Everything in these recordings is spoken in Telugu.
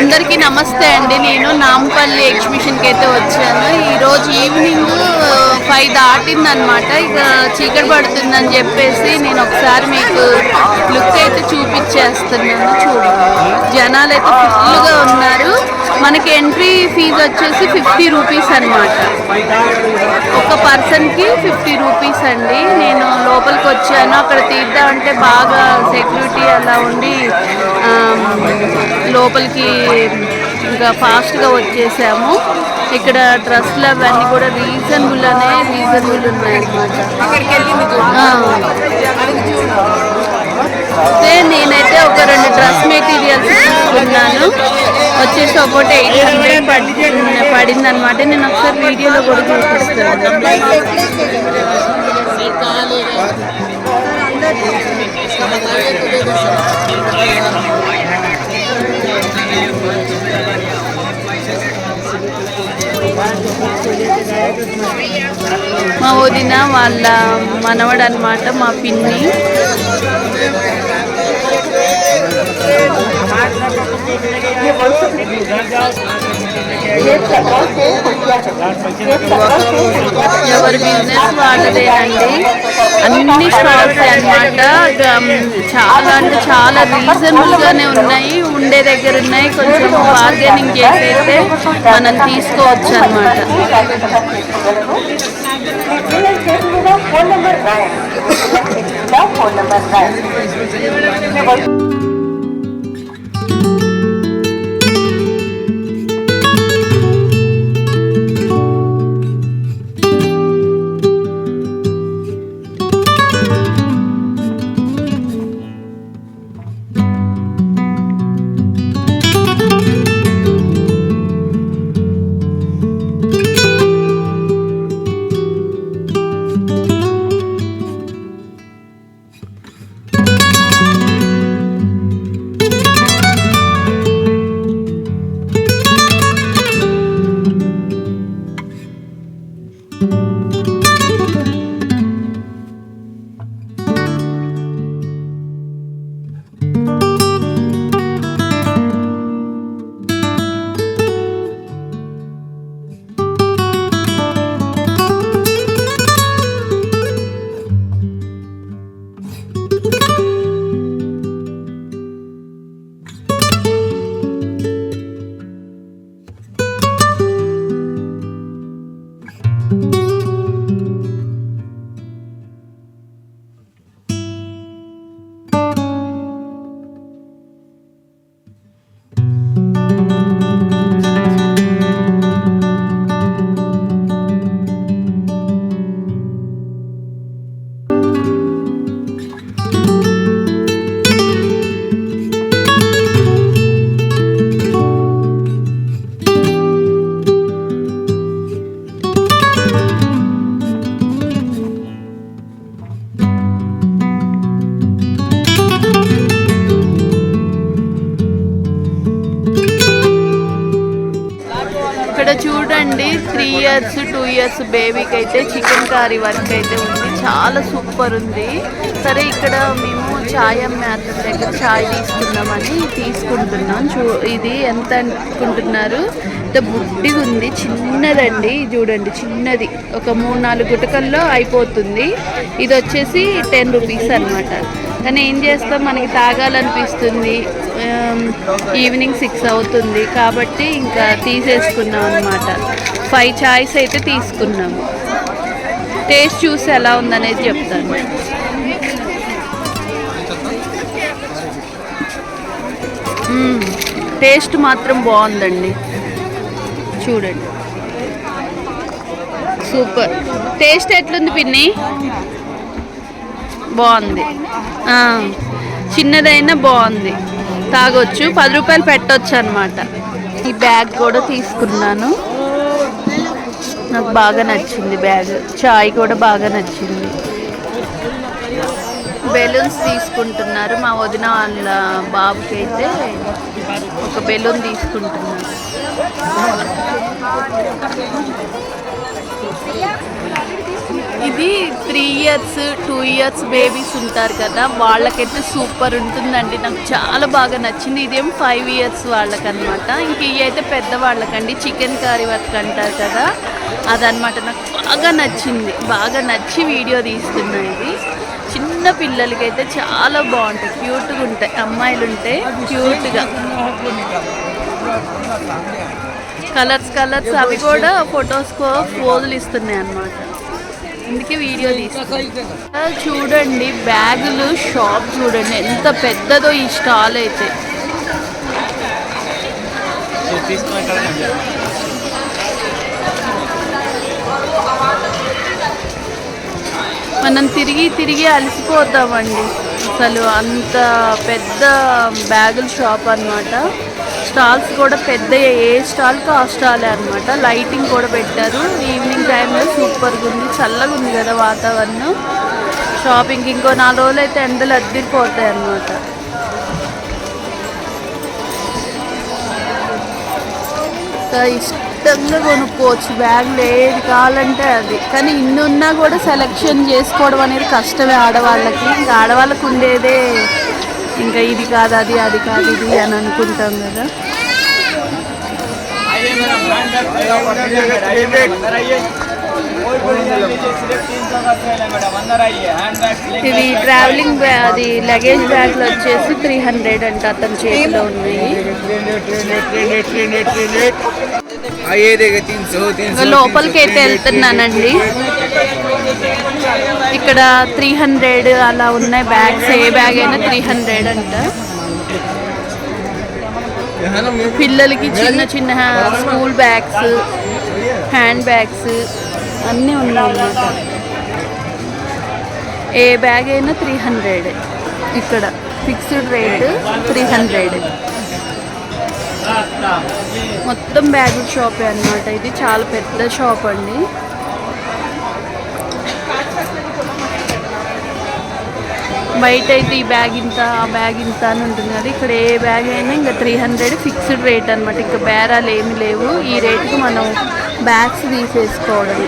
అందరికీ నమస్తే అండి. నేను నాంపల్లి ఎగ్జిబిషన్కి అయితే వచ్చాను. ఈరోజు ఈవినింగ్ ఫైవ్ దాటిందనమాట ఇక చీకటి పడుతుందని చెప్పేసి నేను ఒకసారి మీకు లుక్ అయితే చూపించేస్తున్నాను. చూడండి జనాలు అయితే ఫుల్గా ఉన్నారు. మనకి ఎంట్రీ ఫీజు వచ్చేసి ఫిఫ్టీ రూపీస్ అనమాట ఒక పర్సన్కి ఫిఫ్టీ రూపీస్ అండి. నేను లోపలికి వచ్చాను. అక్కడ తీద్దామంటే బాగా సెక్యూరిటీ అలా ఉండి లోపలికి ఇంకా ఫాస్ట్గా వచ్చేసాము. ఇక్కడ డ్రెస్సులు అవన్నీ కూడా రీజనబుల్ అనే రీజనబుల్ ఉన్నాయన్నమాట నేనైతే ఒక రెండు డ్రెస్ మెటీరియల్స్ తీసుకున్నాను. వచ్చేసి ఒకటి ఎయిట్ హండ్రెడ్ పడి పడింది అనమాట నేను ఒకసారి వీడియోలో కూడా చూపిస్తాను. మా వదిన వాళ్ళ మనవడు అనమాట మా పిన్ని. ఎవరి బిజినెస్ వాళ్ళదేనండి. అన్ని షాప్స్ అన్నమాట. చాలా అంటే చాలా రీజనబుల్ గానే ఉన్నాయి. ఉండే దగ్గర ఉన్నాయి. కొంచెం బార్గెనింగ్ చేసైతే మనం తీసుకోవచ్చు అనమాట phone number phone number years బేబీకి అయితే చికెన్ కర్రీ వర్క్ అయితే ఉంది. చాలా సూపర్ ఉంది. సరే ఇక్కడ మేము ఛాయ్ అమ్మే దగ్గర ఛాయ్ తీసుకుందామని తీసుకుంటున్నాం. చూ ఇది ఎంత అనుకుంటున్నారు? ఇంత బుడ్డిగా ఉంది. చిన్నదండి. చూడండి చిన్నది. ఒక మూడు నాలుగు గుటకల్లో అయిపోతుంది. ఇది వచ్చేసి టెన్ రూపీస్ అన్నమాట. కానీ ఏం చేస్తాం? మనకి తాగాలనిపిస్తుంది. ఈవినింగ్ సిక్స్ అవుతుంది. కాబట్టి ఇంకా తీసేసుకున్నాం అనమాట ఫైవ్ చాయ్స్ అయితే తీసుకున్నాము. టేస్ట్ చూసి ఎలా ఉందనేది చెప్తాను. టేస్ట్ మాత్రం బాగుందండి. చూడండి. సూపర్. టేస్ట్ ఎట్లుంది పిన్ని? బాగుంది. చిన్నదైనా బాగుంది. తాగొచ్చు. పది రూపాయలు పెట్టొచ్చు అనమాట ఈ బ్యాగ్ కూడా తీసుకున్నాను. నాకు బాగా నచ్చింది బ్యాగ్. చాయ్ కూడా బాగా నచ్చింది. బెలూన్స్ తీసుకుంటున్నారు. మా వదిన వాళ్ళ బాబుకి అయితే ఒక బెలూన్ తీసుకుంటున్నారు. ఇది three years two years babies ఉంటారు కదా వాళ్ళకైతే సూపర్ ఉంటుందండి. నాకు చాలా బాగా నచ్చింది. ఇదేం ఫైవ్ ఇయర్స్ వాళ్ళకనమాట ఇంక ఇవి అయితే పెద్ద వాళ్ళకండి చికెన్ కర్రీ వర్క్ అంటారు కదా. అదనమాట నాకు బాగా నచ్చింది. బాగా నచ్చి వీడియో తీస్తున్నా ఇది. చిన్న పిల్లలకైతే చాలా బాగుంటాయి. క్యూట్గా ఉంటాయి. అమ్మాయిలు ఉంటే క్యూట్గా. కలర్స్ కలర్స్ అవి కూడా ఫొటోస్ పోజులు ఇస్తున్నాయి అన్నమాట అందుకే వీడియో తీస్తా చూడండి బ్యాగులు షాప్ చూడండి. ఎంత పెద్దదో ఈ స్టాల్ అయితే. మనం తిరిగి తిరిగి అలసిపోతామండి. అసలు అంత పెద్ద బ్యాగుల షాప్ అన్నమాట. స్టాల్స్ కూడా పెద్ద ఏ స్టాల్కి ఆ స్టాలే అనమాట లైటింగ్ కూడా పెట్టారు. ఈవినింగ్ టైంలో సూపర్గా ఉంది చల్లగా ఉంది కదా వాతావరణం. షాపింగ్ ఇంకో నాలుగు రోజులు అయితే ఎండలు అద్దరిపోతాయి అన్నమాట. ఇష్టం ఖచ్చితంగా కొనుక్కోవచ్చు బ్యాగ్ లేదు కావాలంటే అది కానీ ఇన్నున్నా కూడా సెలెక్షన్ చేసుకోవడం అనేది కష్టమే ఆడవాళ్ళకి ఇంకా ఆడవాళ్ళకు ఉండేదే ఇంకా ఇది కాదు అది అది కాదు ఇది అని అనుకుంటాం కదా ఇది ట్రావెలింగ్ అది లగేజ్ బ్యాగ్లు వచ్చేసి త్రీ హండ్రెడ్ అంటే అతని చేతిలో ఉన్నాయి లోపలికి అయితే వెళ్తున్నానండి ఇక్కడ త్రీ హండ్రెడ్ అలా ఉన్నాయి బ్యాగ్స్ ఏ బ్యాగ్ అయినా త్రీ హండ్రెడ్ అంట పిల్లలకి చిన్న చిన్న స్కూల్ బ్యాగ్స్ హ్యాండ్ బ్యాగ్స్ అన్నీ ఉన్నాయి ఏ బ్యాగ్ అయినా త్రీ హండ్రెడ్ ఇక్కడ ఫిక్స్డ్ రేట్ త్రీ హండ్రెడ్ మొత్తం బ్యాగుల షాపే అన్నమాట. ఇది చాలా పెద్ద షాప్ అండి. బయట అయితే ఈ బ్యాగ్ ఇంత ఆ బ్యాగ్ ఇంత అని ఉంటుంది కదా ఇక్కడ ఏ బ్యాగ్ అయినా ఇంకా త్రీ హండ్రెడ్ ఫిక్స్డ్ రేట్ అనమాట ఇంకా బేరాలు ఏమి లేవు. ఈ రేట్కి మనం బ్యాగ్స్ తీసేసుకోవడం.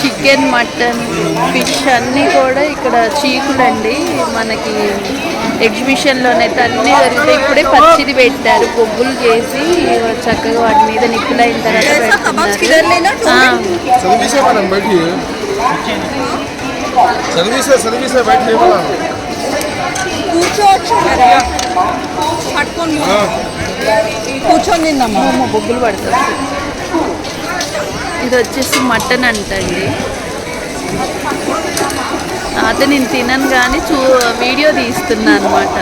చికెన్ మటన్ ఫిష్ అన్నీ కూడా ఇక్కడ చీకులండి. మనకి ఎగ్జిబిషన్లోనైతే అన్నీ దొరుకుతాయి. ఇప్పుడే పచ్చిది పెట్టారు. బొగ్గులు చేసి చక్కగా వాటి మీద నిప్పులైన తర్వాత పెడుతున్నారు. సర్వీస్ సర్వీస్ బయట కూర్చొని అమ్మ బొగ్గులు పడతా ఇది వచ్చేసి మటన్ అంటండి. అయితే నేను తినను కానీ చూ వీడియో తీస్తున్నా అనమాట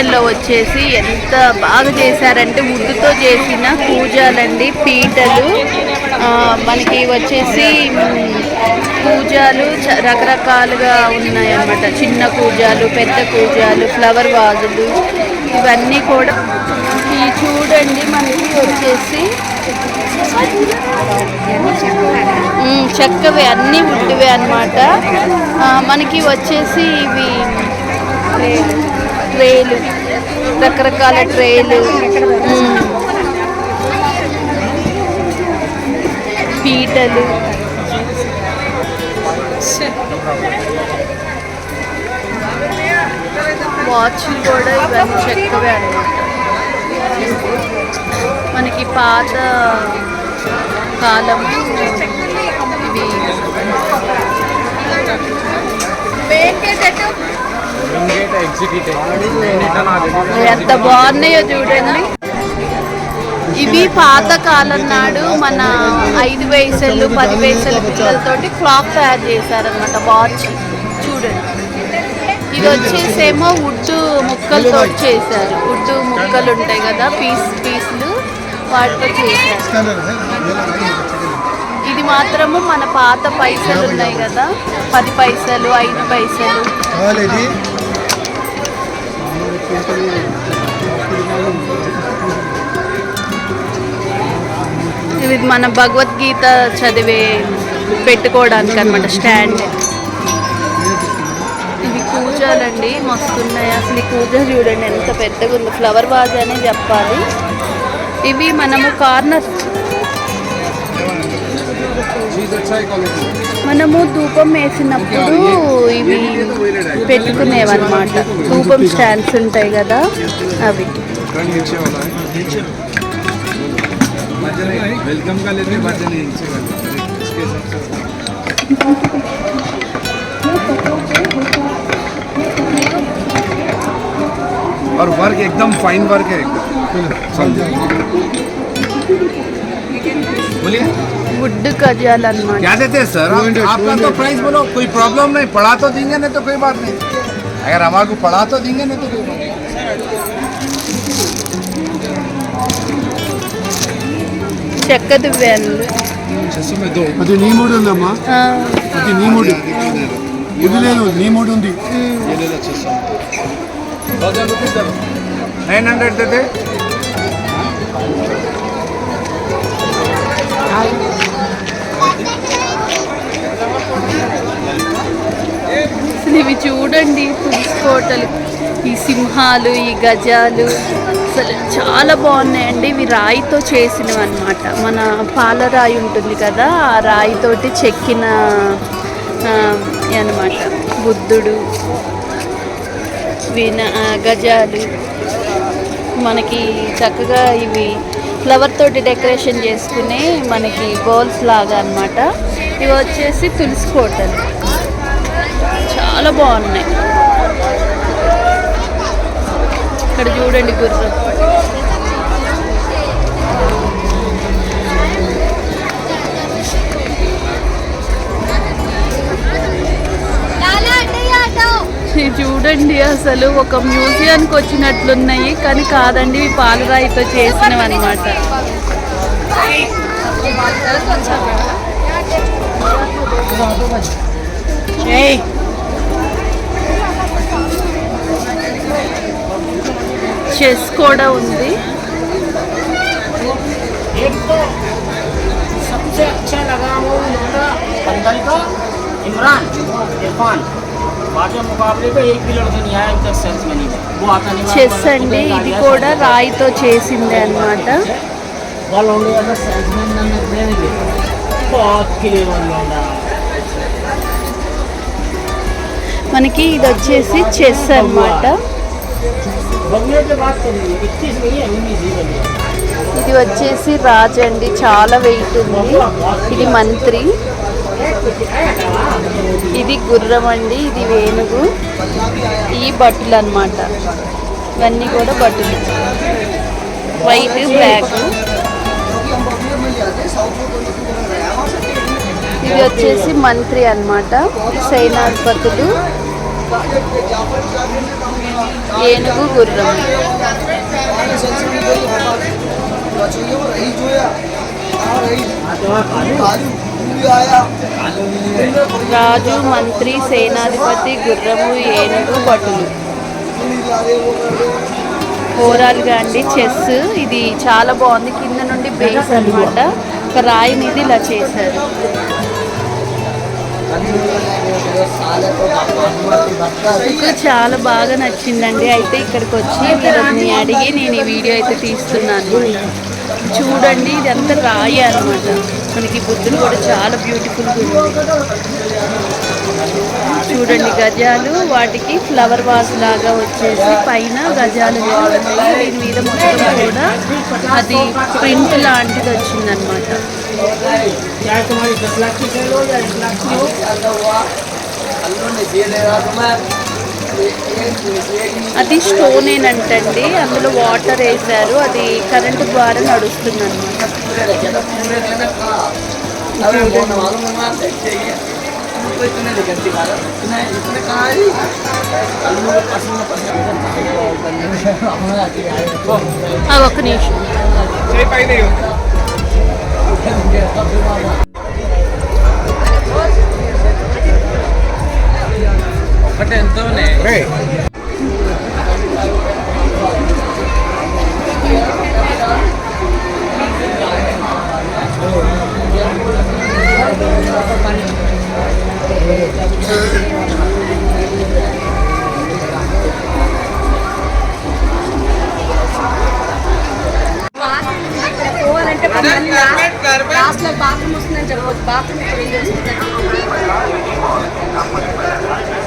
ఎగ్జిబిషన్లో వచ్చేసి ఎంత బాగా చేశారంటే ముద్దుతో చేసిన కూజాలండి పీటలు. మనకి వచ్చేసి పూజాలు కూజాలు రకరకాలుగా ఉన్నాయన్నమాట. చిన్న కూజాలు పెద్ద కూజాలు ఫ్లవర్ వాజులు ఇవన్నీ కూడా ఈ చూడండి మనకి వచ్చేసి. చెక్కవి అన్నీ వుడ్వే అనమాట మనకి వచ్చేసి ఇవి ట్రేలు రకరకాల ట్రేలు. పీటలు. వాచ్లు కూడా ఇవన్నీ చెక్కవే అనమాట మనకి పాత కాలం ఇవి. ఎంత బాగున్నాయో చూడండి. ఇవి పాత కాలం నాడు మన ఐదు వయసులు పది వయసుల పిల్లలతోటి క్లాక్ తయారు చేశారనమాట వాచ్. చూడండి. ఇది వచ్చేసేమో వుడ్ ముక్కలతో చేశారు. వుడ్ ముక్కలు ఉంటాయి కదా పీస్ పీసులు వాటితో చేశారు. మాత్రము మన పాత పైసలు ఉన్నాయి కదా. పది పైసలు ఐదు పైసలు. ఇది మన భగవద్గీత చదివే పెట్టుకోవడానికి అనమాట స్టాండ్. ఇవి కూజాలండి మస్తున్నాయి. అసలు ఈ కూజ చూడండి ఎంత పెద్దగా ఉంది ఫ్లవర్ వాజ్ అనే చెప్పాలి. ఇవి మనము కార్నర్ మనము ధూపం వేసినప్పుడు ఇవి పెట్టుకునేవన్నమాట ధూపం స్టాండ్స్ ఉంటాయి కదా అవి वेलकम का लेते बर्थडे नहीं नीचे वाला इसके हिसाब से और वर्क एकदम फाइन वर्क है समझो बोलिए వుడ్ కజాలు అనమాట क्या देते हैं सर आप, आपका तो प्राइस बोलो कोई प्रॉब्लम नहीं पढ़ा तो देंगे नहीं तो कोई बात नहीं अगर हमारे को पढ़ा तो देंगे नहीं तो कोई बात नहीं చెక్క దువ్వాను छह सौ में दो అది నీ మూడు ఉందమ్మా ఆ, అది నీ మూడు ఇది లేదు నీ మూడు ఉంది ये ले लो అసలు ఇవి చూడండి పులుసుకోటలు ఈ సింహాలు ఈ గజాలు. అసలు చాలా బాగున్నాయండి. ఇవి రాయితో చేసినవి అనమాట మన పాలరాయి ఉంటుంది కదా ఆ రాయితోటి చెక్కిన అనమాట బుద్ధుడు విన ఆ, గజాలు. మనకి చక్కగా ఇవి ఫ్లవర్ తోటి డెకరేషన్ చేసుకునే మనకి బౌల్స్ లాగా అన్నమాట. ఇవి వచ్చేసి తులసి కోటలు. చాలా బాగున్నాయి. ఇక్కడ చూడండి గుర్రం. చూడండి అసలు ఒక మ్యూజియానికి వచ్చినట్లున్నాయి కానీ కాదండి ఇవి పాలరాయితో చేసినవి అనమాట చెస్ కూడా ఉంది एक तो सबसे अच्छा लगा वो मेरा बंदल का इमरान इरफान बाकी मुकाबले पे एक भी लड़का नहीं आया अभी तक सेल्स में नहीं वो आता नहीं చెస్ అండి ఇది కూడా రాయితో చేసిందే అన్నమాట वो लौंडे अगर सेल्समैन ना देंगे बहुत क्लियर लौंडा మనకి ఇది వచ్చేసి చెస్ అన్నమాట ఇది వచ్చేసి రాజ్ అండి. చాలా వెయిట్ ఉంది. ఇది మంత్రి. ఇది గుర్రం అండి. ఇది వేణుగు ఈ బట్టలు అనమాట ఇవన్నీ కూడా బట్టలు. వైట్ బ్లాక్ ఇది వచ్చేసి మంత్రి అనమాట సైనాధిపతులు. ఏనుగు గుర్రం. రాజు మంత్రి సేనాధిపతి గుర్రము ఏనుగు భటులు. ఓవరాల్గా అండి చెస్. ఇది చాలా బాగుంది. కింద నుండి బేస్ అన్నమాట. ఒక రాయి మీద ఇలా చేశారు. ఇక్కడ చాలా బాగా నచ్చిందండి. అయితే ఇక్కడికి వచ్చి వీళ్ళని అడిగి నేను ఈ వీడియో అయితే తీస్తున్నాను. చూడండి ఇదంతా రాయి అనమాట మనకి బుద్ధులు కూడా చాలా బ్యూటిఫుల్గా ఉంది. చూడండి గజాలు వాటికి ఫ్లవర్ వాస్ లాగా వచ్చేసి పైన గజాలు ఉన్నాయి. దీని మీద మొత్తం కూడా అది ప్రింట్ లాంటిది వచ్చిందనమాట అది స్టోన్ ఏనంటండి అందులో వాటర్ వేసారు అది కరెంటు ద్వారా నడుస్తుంది అనమాట ఒక నిమిషం. ఒకటే ఎంతోనే పోవాలంటే పది లాస్ట్ లో బాత్రూమ్ వస్తుందని చెప్పొచ్చు బాత్రూమ్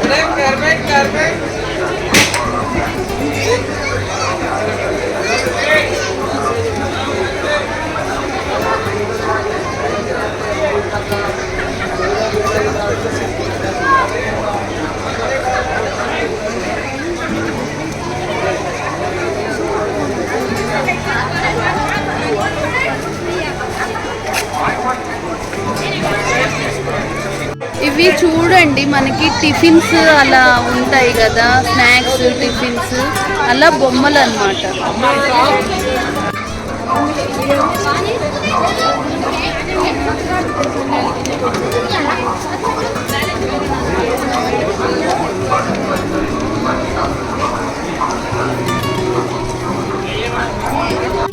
ఇప్పుడు ఏం ఇవి చూడండి మనకి టిఫిన్స్ అలా ఉంటాయి కదా స్నాక్స్ టిఫిన్స్ అలా బొమ్మలు అన్నమాట